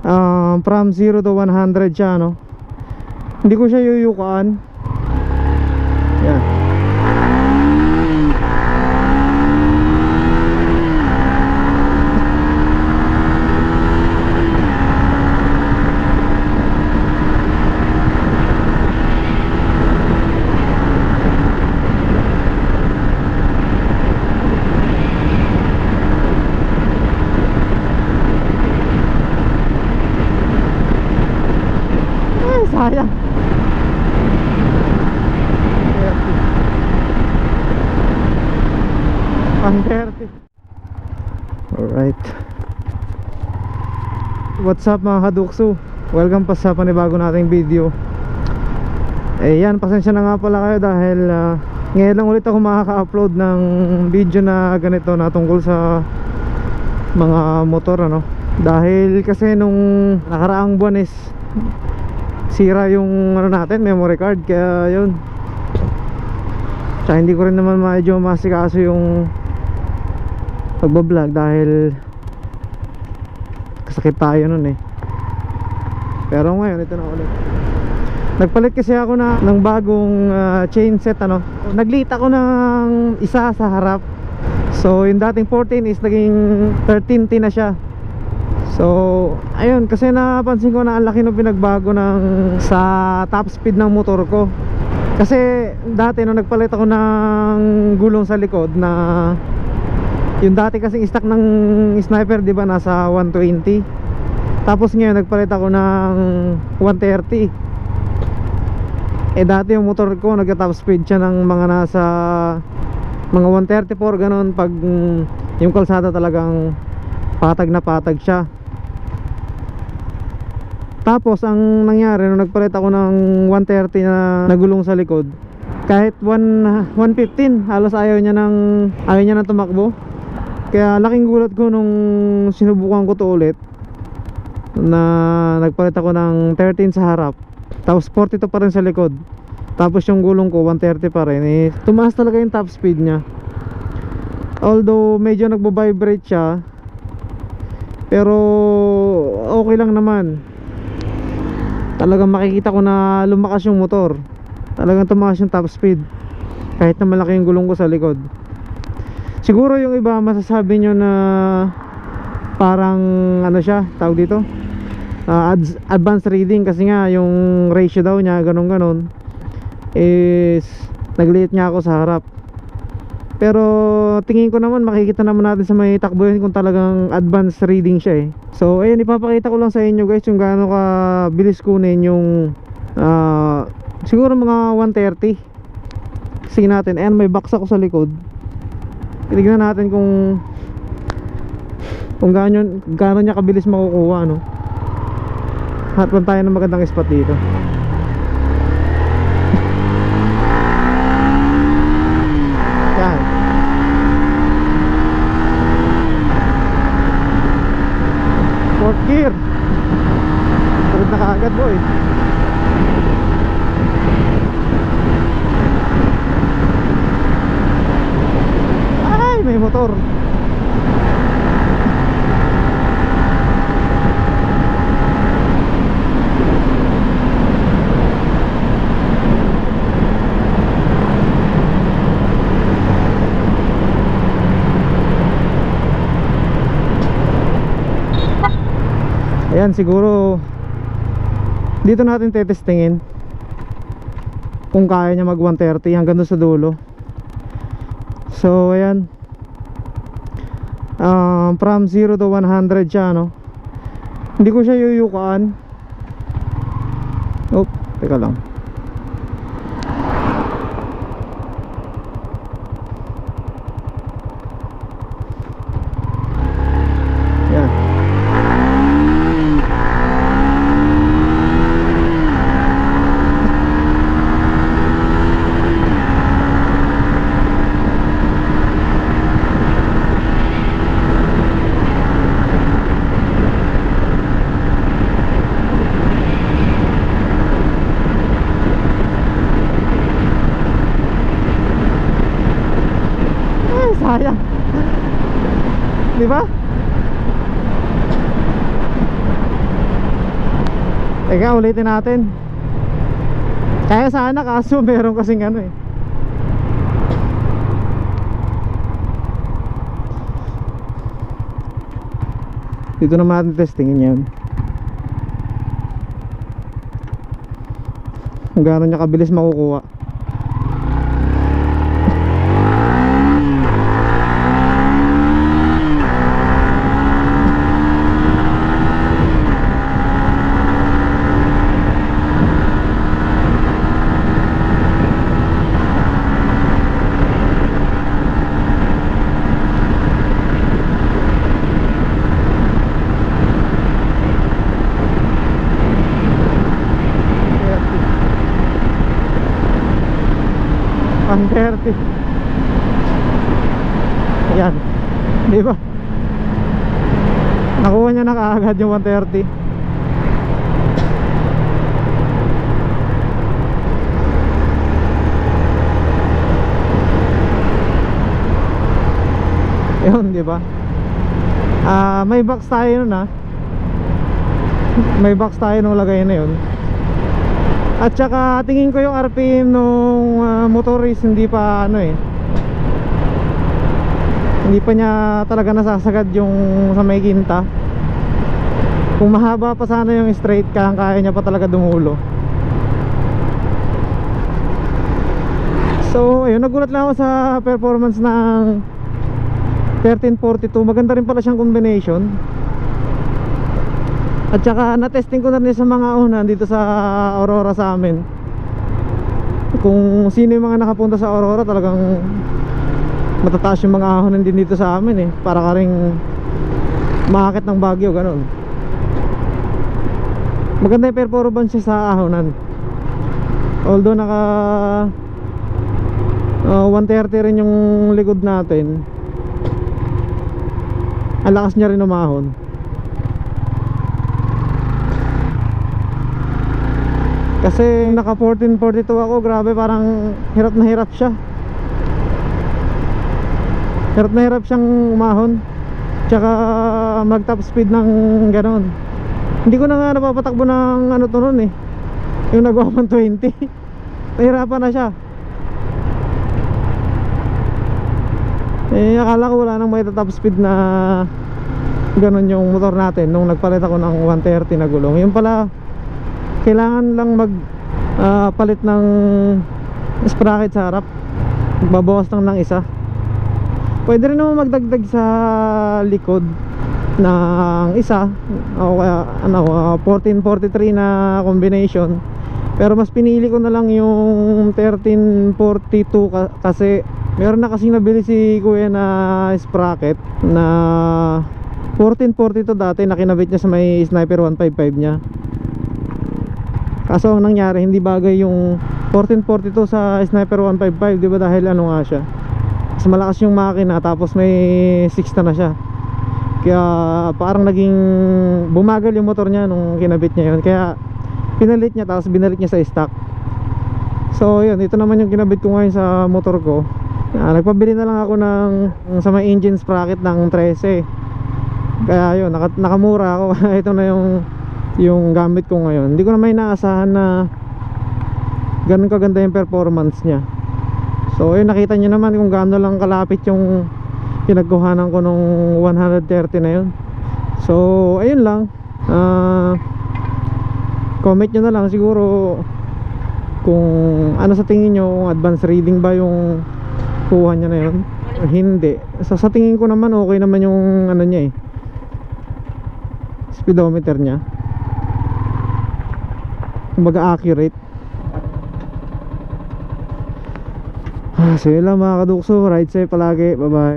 Ah, from 0 to 100 siya no? Hindi ko siya yuyukaan. Yan 130. Alright. What's up mga kadukso? Welcome pa sa panibago nating video. Eh yan, pasensya na nga pala kayo dahil ah, ngayon lang ulit ako makaka-upload ng video na ganito na tungkol sa mga motor ano. Dahil kasi nung nakaraang buwan is sira yung ano natin memory card kaya yun tsaka hindi ko rin naman medyo masikaso yung pagbablog dahil kasakit tayo nun eh. Pero ngayon ito na ulit. Nagpalit kasi ako na ng bagong ah, chain set ano. Naglita ako ng isa sa harap. So yung dating 14 is naging 13T na siya. So, ayun, kasi napansin ko na ang laki ng pinagbago ng sa top speed ng motor ko. Kasi dati nung nagpalit ako ng gulong sa likod na yung dati kasing stock ng sniper, 'di ba, nasa 120. Tapos ngayon nagpalit ako ng 130. Eh dati yung motor ko nagka-top speed siya ng mga nasa mga 134 ganun pag mm, yung kalsada talagang patag na patag siya. Tapos ang nangyari nung nagpalit ako ng 130 na nagulong sa likod kahit 1 115 halos ayaw niya ng ayaw niya nang tumakbo. Kaya laking gulat ko nung sinubukan ko to ulit na nagpalit ako ng 13 sa harap. Tapos 42 pa rin sa likod. Tapos yung gulong ko 130 pa rin. Eh, tumaas talaga yung top speed niya. Although medyo nagbo-vibrate siya pero okay lang naman talagang makikita ko na lumakas yung motor talagang tumaas yung top speed kahit na malaki yung gulong ko sa likod siguro yung iba masasabi nyo na parang ano siya tawag dito Ah, ads- advanced reading kasi nga yung ratio daw niya ganun ganun is nagliit niya ako sa harap pero tingin ko naman makikita naman natin sa may takbuhin kung talagang advanced reading siya eh. So ayun ipapakita ko lang sa inyo guys yung gaano ka bilis kunin yung ah, siguro mga 130. Sige natin. Ayan may box ako sa likod. Tignan natin kung kung gaano, gaano niya kabilis makukuha no. Hatpan tayo ng magandang spot dito. Yan. Fourth gear. Tulad na kaagad boy. Ay, may motor. Ayan siguro dito natin tetestingin kung kaya niya mag 130 hanggang doon sa dulo. So ayan. Um, from 0 to 100 siya no. Hindi ko siya yuyukaan. Oh, teka lang. Teka, ulitin natin. Kaya sana kaso meron kasing ano eh. Dito naman natin testingin yan. Kung gaano niya kabilis makukuha. Ayan. Di ba? Nakuha niya na kaagad yung 130. Yun, di ba? Ah, may box tayo nun ah. May box tayo nung lagay na yun. At saka tingin ko yung RPM nung ah, motor is hindi pa ano eh Hindi pa niya talaga nasasagad yung sa may ginta Kung mahaba pa sana yung straight kaya kaya niya pa talaga dumulo. So ayun nagulat lang ako sa performance ng 1342 Maganda rin pala siyang combination. At saka na-testing ko na rin sa mga una dito sa Aurora sa amin. Kung sino yung mga nakapunta sa Aurora talagang matataas yung mga ahonan din dito sa amin eh. Para ka ring makakit ng Baguio ganun. Maganda yung performance siya sa ahonan. Although naka uh, 130 rin yung likod natin Ang lakas niya rin umahon Kasi naka 1442 ako, grabe parang hirap na hirap siya. Hirap na hirap siyang umahon. Tsaka mag top speed ng ganon. Hindi ko na nga napapatakbo ng ano to nun eh. Yung nag 120. Nahirapan na siya. Eh akala ko wala nang may top speed na ganon yung motor natin nung nagpalit ako ng 130 na gulong. Yung pala kailangan lang mag ah, palit ng sprocket sa harap babawas lang ng isa pwede rin naman magdagdag sa likod ng isa o kaya ano, ah, 1443 na combination. Pero mas pinili ko na lang yung 1342 ka- kasi meron na kasing nabili si kuya na sprocket na 1442 dati na kinabit niya sa may sniper 155 niya. Kaso ang nangyari hindi bagay yung 1442 sa Sniper 155 di ba? Dahil ano nga siya Mas malakas yung makina tapos may 6 na na siya. Kaya parang naging bumagal yung motor niya nung kinabit niya yun. Kaya pinalit niya tapos binalit niya sa stock. So yun ito naman yung kinabit ko ngayon sa motor ko. Ah, Nagpabili na lang ako ng sa may engine sprocket ng 13 Kaya yun naka, nakamura ako. Ito na yung yung gamit ko ngayon. Hindi ko na may naasahan na ganun kaganda yung performance niya so ayun nakita nyo naman kung gaano lang kalapit yung pinagkuhanan ko nung 130 na yun. So ayun lang. Ah, comment nyo na lang siguro kung ano sa tingin nyo kung advanced reading ba yung kuha niya na yun. Hindi. Sa, sa tingin ko naman okay naman yung ano niya eh speedometer niya. Kumbaga accurate so yun lang mga kadukso. Ride safe palagi. Bye bye